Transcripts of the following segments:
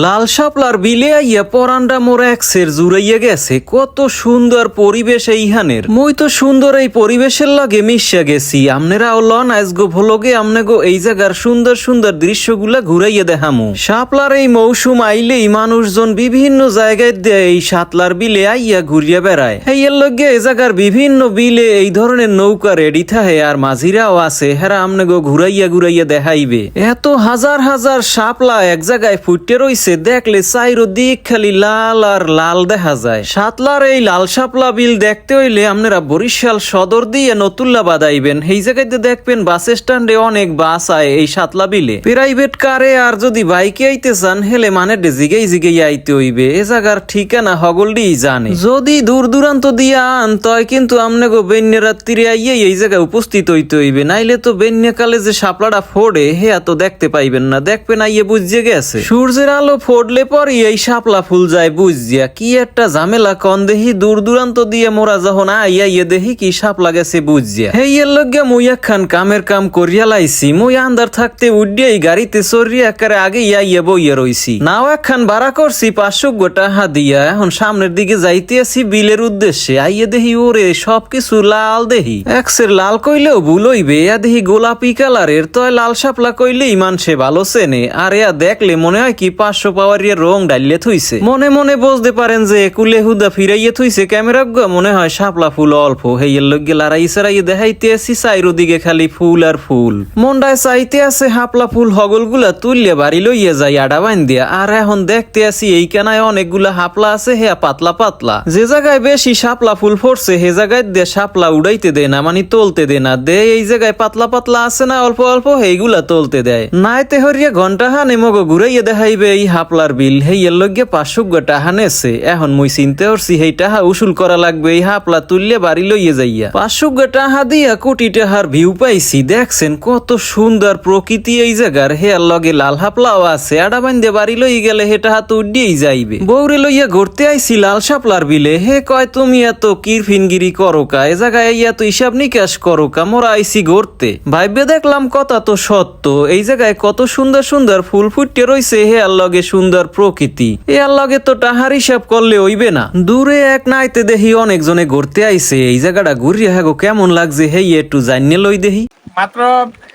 লাল শাপলার বিলে আইয়া পরান্ডা মোর একসের জুড়াইয়া গেছে। কত সুন্দর পরিবেশ এইখানের মই তো সুন্দর এই পরিবেশের লাগে মিশিয়া গেছি। আমনেরাও লন আজগো ভোলগে, আমনে গো এই জায়গার সুন্দর সুন্দর দৃশ্যগুলা ঘুরাইয়া দেখামু। শাপলার এই মৌসুম আইলেই মানুষজন বিভিন্ন জায়গায় দিয়ে এই শাতলার বিলে আইয়া ঘুরিয়া বেড়ায়। এই এর লগে এই জায়গার বিভিন্ন বিলে এই ধরনের নৌকা রেডি থাকে আর মাঝিরাও আছে, হেরা আমনে গো ঘুরাইয়া ঘুরাইয়া দেখাইবে। এত হাজার হাজার শাপলা এক জায়গায় ফুটে রইছে দেখলে চাইরো দিক খালি লাল আর লাল দেখা যায়। সাতলার এই লাল শাপলা বিল দেখতে হইলে আপনারা বরিশাল সদর দিয়ে নতুল্লা বাদাইবেন এই জায়গাতে দেখবেন বাস স্ট্যান্ডে অনেক বাস আয় এই সাতলা বিলে। প্রাইভেট কারে আর যদি বাইকে আইতে চান, হেলে মানে জিগেই জিগেই আইতে হইবে। এ জায়গার ঠিকানা হগলডি জানে। যদি দূর দূরান্ত দিয়ে আন, তয় কিন্তু আমনে গো বেন্যা রাত্রিরে আইয়ে এই জায়গায় উপস্থিত হইতে হইবে। নাইলে তো বেন্যা কালে যে শাপলাটা ফোড়ে হে এত দেখতে পাইবেন না। দেখবেন আইয়ে বুঝিয়ে গেছে। সূর্যের আলো ফোড়লে পরই এই শাপলা ফুল যায় বুঝিয়া। কি একটা ঝামেলা কন দেহি, দূর দূরান্ত দিয়ে মোরা যখন আইয়া ইয়ে দেহি, কি শাপলা গেছে বুঝিয়া। হে এর লগে মুই একখান কামের কাম করিয়া লাইছি, মুই আন্দার থাকতে উডিয়া এই গাড়িতে চড়িয়া একারে আগে ইয়া ইয়ে বইয়া রইছি। নাও একখান ভাড়া করছি, পাঁচশো গোটা হা দিয়া এখন সামনের দিকে যাইতে আছি বিলের উদ্দেশ্যে। আইয়ে দেহি, ওরে, সবকিছু লাল দেহি। একসের লাল কইলেও ভুল হইবে, এয়া দেহি গোলাপি কালারের তয় লাল শাপলা কইলেই মানসে ভালো চেনে। আর এয়া দেখলে মনে হয় কি পাঁচশো পাওয়ারিয়া রং ডাইলে থুইছে। মনে মনে বুঝতে পারেন যে কুলে হুদা ফিরাইয়ে থুইছে ক্যামেরা মনে হয় শাপলা ফুল অল্প। হেইয়ের লগে লারাই সারাইয়ে দেখাইতে আসি চাইরো দিকে খালি ফুল আর ফুল। মন্ডায় চাইতে আছে হাপলা ফুল হগলগুলা তুললে বাড়ি লইয়া যাই আডা বাইন দিয়া আর এখন দেখতে আসি এই কেনায় অনেকগুলা হাপলা আছে, হেয়া পাতলা পাতলা। যে জায়গায় বেশি শাপলা ফুল ফোরছে, হে জায়গায় দে শাপলা উড়াইতে দেয় না মানে তুলতে দেয় না। দে, এই জায়গায় পাতলা পাতলা আছে না, অল্প অল্প সেইগুলা তুলতে দেয়। নাইতে হরিয়া ঘণ্টা হানে মগ ঘুরাইয়া দেখাইবে এই হাপলার বিল, হেই এর লগে পাঁচশো টাহা নেছে এখন মুই চিনতে পারছি, হেই টাহা উসুল করা লাগবে, এই হাপলা তুললে বাড়ি লইয়ে যাইয়া। পাঁচশো টাহা দিয়া কোটি টাহার ভিউ পাইছি, দেখছেন কত সুন্দর প্রকৃতি এই জায়গার। হেয়ার লগে লাল হাপলাও আছে, আডা বান্ধে বাড়ি লই গেলে হে টাহা তো উডিয়েই যাইবে। বৌরে লইয়া ঘুরতে আইছি লাল শাপলার বিলে, হে কয় তুমি এত কিরফিনগিরি করো কা এ জায়গায় এত হিসাব নিকাশ করো কা মোরা আইছি ঘুরতে। ভাইবে দেখলাম কথা তো সত্য, এই জায়গায় কত সুন্দর সুন্দর ফুল ফুটে রইছে, হে আর লগে সুন্দর প্রকৃতি। এর লগে তো টাহার হিসাব করলে হইবে না। দূরে এক নাইতে দেখি অনেকজনে ঘুরতে আইছে। এই জায়গাটা ঘুরিয়া হাগো কেমন লাগছে? হেই একটু জানিয়ে লই দেখি মাত্র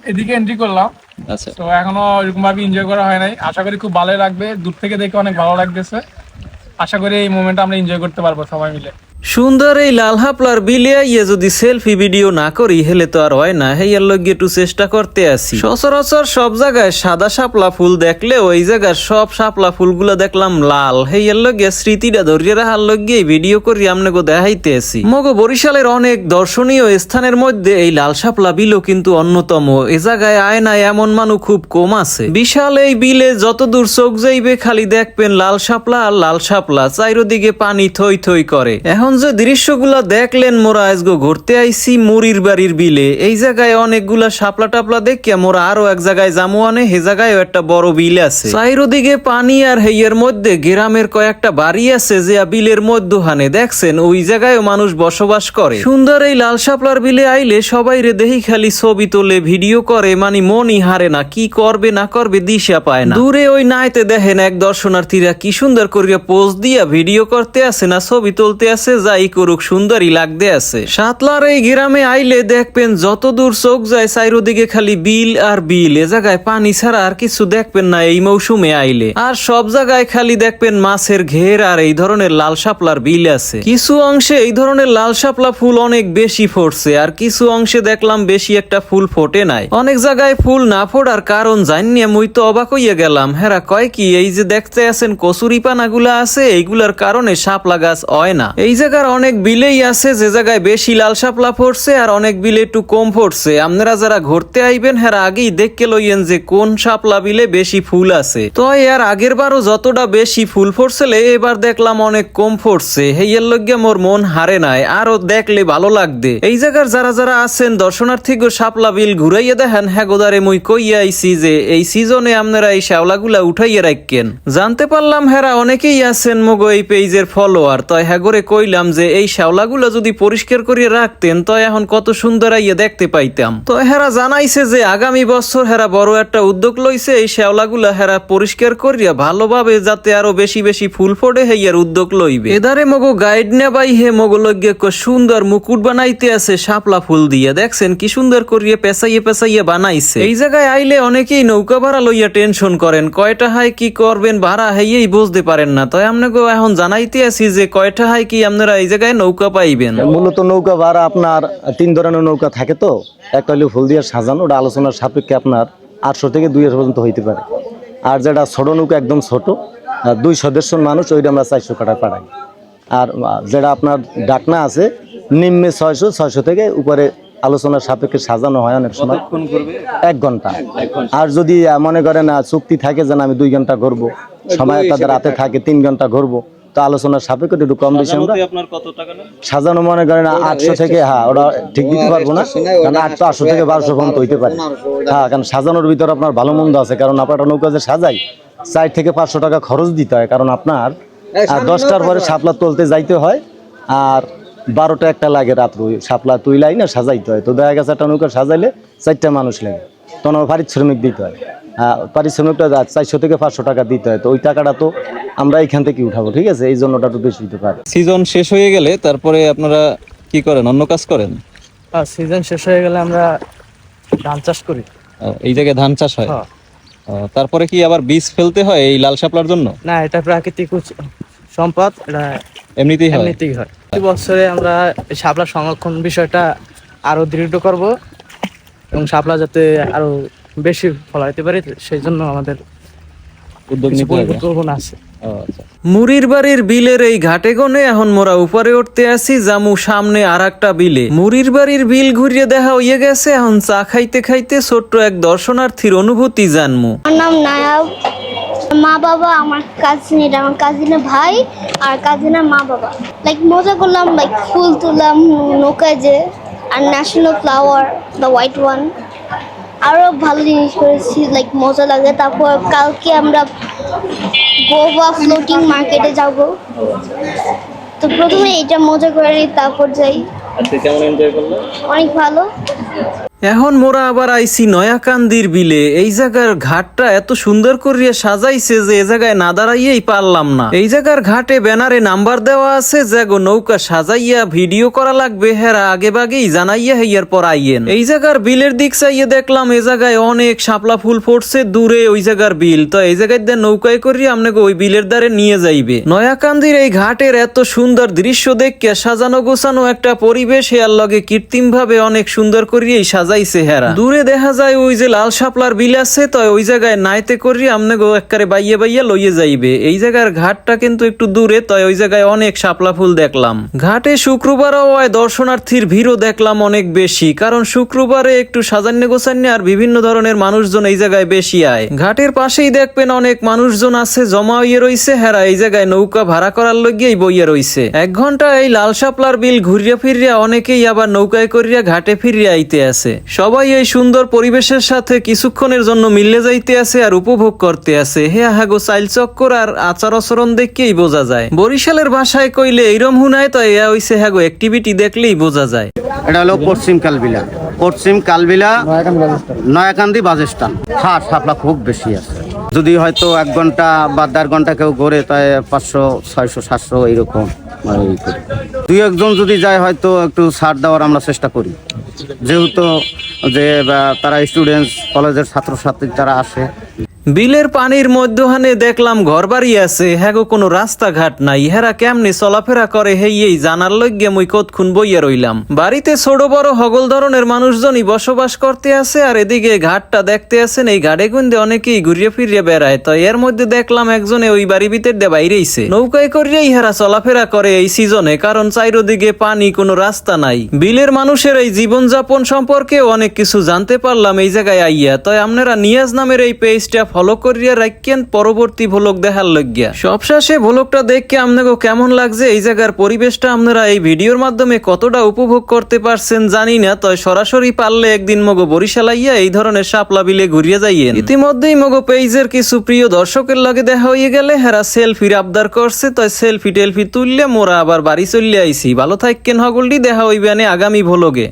এদিকে এন্ট্রি করলাম। আচ্ছা। তো এখনও এরকম ভাবে এনজয় করা হয় নাই। আশা করি খুব ভালো লাগবে। দূর থেকে দেখে অনেক ভালো লাগতেছে। আশা করি এই মোমেন্ট আমরা এনজয় করতে পারব সবাই মিলে। সুন্দর এই লাল হাপলার বিলে ইয়ে যদি সেলফি ভিডিও না করি, হেলে তো আর হয় না। হেয়ার লগে একটু চেষ্টা করতে আসি। সচরাচর সব জায়গায় সাদা শাপলা ফুল দেখলে ওই জায়গার সব শাপলা ফুলগুলো দেখলাম লাল। হেয়ার লগে স্মৃতিটা ধরিয়ে রাখার লগে ভিডিও করি আমনে গো দেখাইতে আসি। মগো বরিশালের অনেক দর্শনীয় স্থানের মধ্যে এই লাল শাপলা বিলও কিন্তু অন্যতম। এ জায়গায় আয় না এমন মানুষ খুব কম আছে। বিশাল এই বিলে যত দূর চোখ যাইবে, খালি দেখবেন লাল শাপলা আর লাল শাপলা। চাইরোদিকে পানি থই থই করে। এখন যে দৃশ্যগুলা দেখলেন, মোরা আজগো ঘুরতে আইছি মুরির বাড়ির বিলে। এই জায়গায় অনেকগুলা শাপলা টাপলা দেখে মোরা আরও এক জায়গায় জামু আনে, হে জায়গায়ও একটা বড় বিল আছে। চাইরোদিকে পানি আর হেইয়ের মধ্যে গ্রামের কয়েকটা বাড়ি আছে যে বিলের মধ্যহানে দেখছেন, ওই জায়গায়ও মানুষ বসবাস করে। সুন্দর এই লাল শাপলার বিলে আইলে সবাই রে দেহি খালি ছবি তোলে, ভিডিও করে মানে মনই হারে না, কি করবে না করবে দিশা পায় না। দূরে ওই নাইতে দেখেন এক দর্শনার্থীরা কি সুন্দর করিয়া পোজ দিয়া ভিডিও করতে আসে না, ছবি তুলতে আছে যাই করুক, সুন্দরই লাগতে আছে। সাতলার এই গ্রামে আইলে দেখবেন যত দূর চোখ যায় চাইরোদিকে খালি বিল আর বিল। এ জায়গায় পানি ছাড়া আর কিছু দেখবেন না এই মৌসুমে আইলে। আর সব জায়গায় খালি দেখবেন মাছের ঘের আর এই ধরনের লাল শাপলার বিল আছে। কিছু অংশে এই ধরনের লাল শাপলা ফুল অনেক বেশি ফোটছে, আর কিছু অংশে দেখলাম বেশি একটা ফুল ফোটে নাই। অনেক জায়গায় ফুল না ফোটার কারণ জানিয়ে মুই তো অবাক হইয়া গেলাম। হেরা কয় কি, এই যে দেখতে আছেন কচুরি পানাগুলা আছে, এইগুলার কারণে শাপলা গাছ হয় না। এই জায়গার অনেক বিলেই আছে, যে জায়গায় বেশি লাল শাপলা ফোটছে আর অনেক বিলে একটু কম ফোটছে আপনারা যারা ঘুরতে আইবেন হ্যাঁ আগেই দেখকে লইয়েন যে কোন শাপলা বিলে বেশি ফুল আছে। তো এর আগের বারও যতটা বেশি ফুল ফোটছিলে এবার দেখলাম অনেক কম ফোটছে হেইয়ের লগে মোর মন হারে নাই আরও দেখলে ভালো লাগবে। এই জায়গার যারা যারা আছেন দর্শনার্থী গো বিল ঘুরাইয়া দেখেন হ্যাঁ গোদারে মুই কইয়া আইছি যে এই সিজনে আপনারা এই শ্যাওলাগুলা উঠাইয়া রাখেন জানতে পারলাম হেরা অনেকেই আছেন মগো এই পেজের ফলোয়ার তাই হ্যাঁ করে কইলাম। কইলাম যে এই শ্যাওলাগুলো যদি পরিষ্কার করিয়ে রাখতেন, তো এখন কত সুন্দর আইয়া দেখতে পাইতাম। তো হেরা জানাইছে যে আগামী বছর হেরা বড় একটা উদ্যোগ লইছে, এই শ্যাওলাগুলা হেরা পরিষ্কার করিয়া ভালোভাবে যাতে আরও বেশি বেশি ফুল ফোটে হেয়ার উদ্যোগ লইবে। এদারে মগো গাইড নেবাই হে মগো লগ্য সুন্দর মুকুট বানাইতে আছে, শাপলা ফুল দিয়ে। দেখছেন কি সুন্দর করিয়া পেঁচাইয়ে পেঁচাইয়ে বানাইছে। এই জায়গায় আইলে অনেকেই নৌকা ভাড়া লইয়া টেনশন করেন, কয়টা হাই কি করবেন, ভাড়া হাইয়েই বুঝতে পারেন না। তাই আপনাকে এখন জানাইতে আছি যে কয়টা হাই কি আপনারা এই জায়গায় নৌকা পাইবেন। মূলত নৌকা ভাড়া আপনার তিন ধরনের নৌকা থাকে তো। একটা হলো ফুল দিয়ে সাজানো ওটা আলোচনার সাপেক্ষে আপনার আটশো থেকে দুই পর্যন্ত হইতে পারে। আর যেটা ছোট নৌকা একদম ছোট দুই সদস্য মানুষ ওইটা আমরা চারশো কাটা পাঠাই আর যেটা আপনার ডাকনা আছে নিম্নে ছয়শো ছয়শো থেকে উপরে আলোচনার সাপেক্ষে সাজানো হয় অনেক সময়। এক ঘণ্টা। আর যদি মনে করেন চুক্তি থাকে যেন আমি দুই ঘণ্টা ঘুরবো সময় তাদের হাতে থাকে তিন ঘণ্টা ঘুরবো তো আলোচনার সাপেক্ষে একটু কম বেশি আমরা। সাজানো মনে করেন আটশো থেকে হ্যাঁ ওরা ঠিক দিতে পারব না। কারণ আটশো আটশো থেকে বারোশো পর্যন্ত হইতে পারে। হ্যাঁ কারণ সাজানোর ভিতর আপনার ভালো মন্দ আছে কারণ আপনার একটা নৌকা যে সাজাই চার থেকে পাঁচশো টাকা খরচ দিতে হয় কারণ আপনার দশটার পরে শাপলা তুলতে যাইতে হয় আর বারোটা একটা লাগে রাত্র ওই শাপলা তুইলাই না সাজাইতে হয়। তো দেখা গেছে একটা নৌকা সাজাইলে চারটা মানুষ লাগে তখন আমার পারিশ্রমিক দিতে হয়। আহ, পারিশ্রমিকটা চারশো থেকে পাঁচশো টাকা দিতে হয় তো ওই টাকাটা তো আমরা এখান থেকে উঠাবো ঠিক আছে? এই জন্য ওটা একটু বেশি দিতে পারে। সিজন শেষ হয়ে গেলে তারপরে আপনারা কি করেন? অন্য কাজ করেন? সিজন শেষ হয়ে গেলে আমরা ধান চাষ করি। এই জায়গায় ধান চাষ হয়? হ্যাঁ। তারপরে কি আবার বীজ ফেলতে হয় এই লাল শাপলার জন্য? না এটা প্রাকৃতিক সম্পদ এটা এমনিতেই হয়? এমনিতেই হয়। এই বছরে আমরা এই শাপলা সংরক্ষণ বিষয়টা আরও দৃঢ় করব এবং শাপলা যাতে আরও বেশি ফলাইতে পারি সেই জন্য আমাদের উদ্যোগ নিতে হবে। আছে। আচ্ছা। মুরির বাড়ির বিলের এই ঘাটে গনে এখন মোরা উপরে উঠতে আসি জামু সামনে আর একটা বিলে। মুরির বাড়ির বিল ঘুরিয়ে দেখা হইয়ে গেছে এখন চা খাইতে খাইতে ছোট্ট এক দর্শনার্থীর অনুভূতি জানমু। আমার নাম নায়াব। মা বাবা আমার কাজিন এটা আমার কাজিনের ভাই আর কাজিনের মা বাবা। লাইক মজা করলাম লাইক ফুল তুললাম নৌকায় যে আর national flower the white one আরও ভালো জিনিস করেছি লাইক মজা লাগে তারপর কালকে আমরা গোয়া ফ্লোটিং মার্কেটে যাব। তো প্রথমে এটা মজা করে তারপর যাই। অনেক ভালো। এখন মোরা আবার আইছি নয়াকান্দির বিলে। এই জায়গার ঘাটটা এত সুন্দর করিয়া সাজাইছে যে এ জায়গায় না দাঁড়াইয়েই পারলাম না। এই জায়গার ঘাটে ব্যানারে নাম্বার দেওয়া আছে যে গো নৌকা সাজাইয়া ভিডিও করা লাগবে, হেরা আগে বাগেই জানাইয়া হেয়ার পর আইয়েন। এই জায়গার বিলের দিক চাইয়ে দেখলাম, এ জায়গায় অনেক শাপলা ফুল ফুটছে, দূরে ওই জায়গার বিল। তো এই জায়গায় দিয়ে নৌকায় করিয়া আপনাকে ওই বিলের দ্বারে নিয়ে যাইবে। নয়াকান্দির এই ঘাটের এত সুন্দর দৃশ্য দেখিয়া সাজানো গোছানো একটা পরিবেশ, হেয়ার লগে কৃত্রিম ভাবে অনেক সুন্দর করিয়েই সাজাইছে হেরা। দূরে দেখা যায় ওই যে লাল শাপলার বিল আছে, তো ওই জায়গায় নাইতে করি আমনে গো একবারে বাইয়ে বাইয়ে লইয়ে যাইবে। এই জায়গার ঘাটটা কিন্তু একটু দূরে, তো ওই জায়গায় অনেক শাপলা ফুল দেখলাম। ঘাটে শুক্রবারও হয় দর্শনার্থীর ভিড়ও দেখলাম অনেক বেশি, কারণ শুক্রবারে একটু সাজান্য গোছান্য আর বিভিন্ন ধরনের মানুষজন এই জায়গায় বেশি আয়। ঘাটের পাশেই দেখবেন অনেক মানুষজন আছে, জমা হইয়ে রইছে, হেরা এই জায়গায় নৌকা ভাড়া করার লগিয়েই বইয়ে রইছে। এক ঘণ্টা এই লাল শাপলার বিল ঘুরিয়া ফিরিয়া অনেকেই আবার নৌকায় করিয়া ঘাটে ফিরিয়া আইতে আছে। সবাই এই সুন্দর পরিবেশের সাথে কিছুক্ষণের জন্য মিললে যাইতে আছে আর উপভোগ করতে আছে। হে হাগো চাইল চক্কর আর আচার আচরণ দেখকেই বোঝা যায়। বরিশালের ভাষায় কইলে এইরম হুনায় তো এয়া হইছে হাগো অ্যাক্টিভিটি দেখলেই বোঝা যায়। এটা হলো পশ্চিম কালবিলা। পশ্চিম কালবিলা নয়াকান্দি বাজেস্টান হ্যাঁ শাপলা খুব বেশি আছে। যদি হয়তো এক ঘণ্টা বা দেড় ঘণ্টা কেউ ঘোরে, তাই পাঁচশো, ছয়শো, সাতশো এইরকম দুই একজন যদি যায়, হয়তো একটু ছাড় দেওয়ার আমরা চেষ্টা করি। যেহেতু যে তারা স্টুডেন্টস কলেজের ছাত্রছাত্রী তারা আসে বিলের পানির মধ্যখানে দেখলাম ঘর বাড়ি আছে, হ্যাগো কোনো রাস্তাঘাট নাই। হেরা কেমনে চলাফেরা করে, হেই জানার লগ্যে মুই কতক্ষণ বইয়া রইলাম। বাড়িতে ছোট বড় হগল ধরনের মানুষজনই বসবাস করতে আছে, আর এদিকে ঘাটটা দেখতে আছেন, এই ঘাটে গুন্দে অনেকেই ঘুরিয়ে ফিরিয়ে বেড়ায়। তো এর মধ্যে দেখলাম একজনে ওই বাড়ি ভিতর দিয়ে বাইরেইছে। নৌকায় করিয়াই হেরা চলাফেরা করে এই সিজনে, কারণ চাইরোদিকে পানি কোনো রাস্তা নাই। বিলের মানুষের এই জীবনযাপন সম্পর্কে অনেক কিছু জানতে পারলাম এই জায়গায় আইয়া। তাই আপনারা নিয়াজ নামের এই পেজটা ফলো করিয়া রাখেন পরবর্তী ভ্লগ দেখার লজ্ঞা সবশেষে ভ্লগটা দেখে আপনাকে কেমন লাগছে, এই জায়গার পরিবেশটা আপনারা এই ভিডিওর মাধ্যমে কতটা উপভোগ করতে পারছেন জানি না তয় সরাসরি পারলে একদিন মগো বরিশাল আইয়া এই ধরনের শাপলা বিলে ঘুরিয়ে যাইয়েন। ইতিমধ্যেই মগো পেজের কিছু প্রিয় দর্শকের লাগে দেখা হয়ে গেলে, হেরা সেলফির আবদার করছে তয় সেলফি টেলফি তুললে মোরা আবার বাড়ি চলে আইছি। ভালো থাকেন হগলটি, দেখা হইবে আগামী ভ্লগে।